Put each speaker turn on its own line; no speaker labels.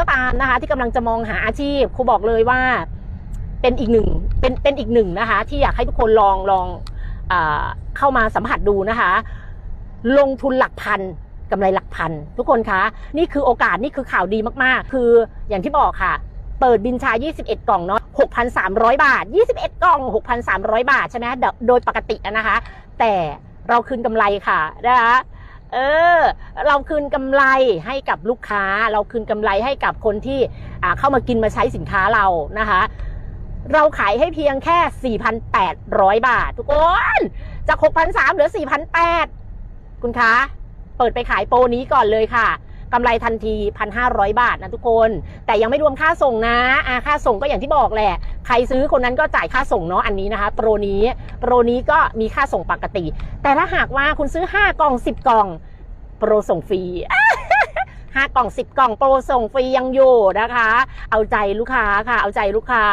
ก็ตามนะคะ ที่กำลังจะมองหาอาชีพครูบอกเลยว่าเป็นอีกหนึ่งเป็นเป็นอีกหนึ่งนะคะ ที่อยากให้ทุกคนลองลองอเข้ามาสัมผัสดูนะคะ ลงทุนหลักพันกำไรหลักพัน ทุกคนคะ นี่คือโอกาสนี่คือข่าวดีมากๆ คืออย่างที่บอกค่ะ เปิดบินชา 21 กล่องเนาะ6,300 บาท 21 กล่อง 6,300 บาทใช่ไหมโดยปกตินะคะ แต่เราคืนกำไรค่ะนะคะ เออ เราคืนกำไรให้กับลูกค้า เราคืนกำไรให้กับคนที่อ่าเข้ามากินมาใช้สินค้าเรานะคะ เราขายให้เพียงแค่ 4,800 บาท ทุกคนจาก 6,300เหลือ 4,800 คุณคะเปิดไปขายโปรนี้ก่อนเลยค่ะกำไรทันที 1,500 บาทนะทุกคน แต่ยังไม่รวมค่าส่งนะอ่าค่าส่งก็อย่างที่บอกแหละ ใครซื้อคนนั้นก็จ่ายค่าส่งเนาะอันนี้นะคะ โปรนี้โปรนี้ก็มีค่าส่งปกติ แต่ถ้าหากว่าคุณซื้อ 5 กล่อง 10 กล่อง โปรส่งฟรี5กล่อง 10 กล่องโปรส่งฟรียังอยู่นะคะ เอาใจลูกค้าค่ะ เอาใจลูกค้า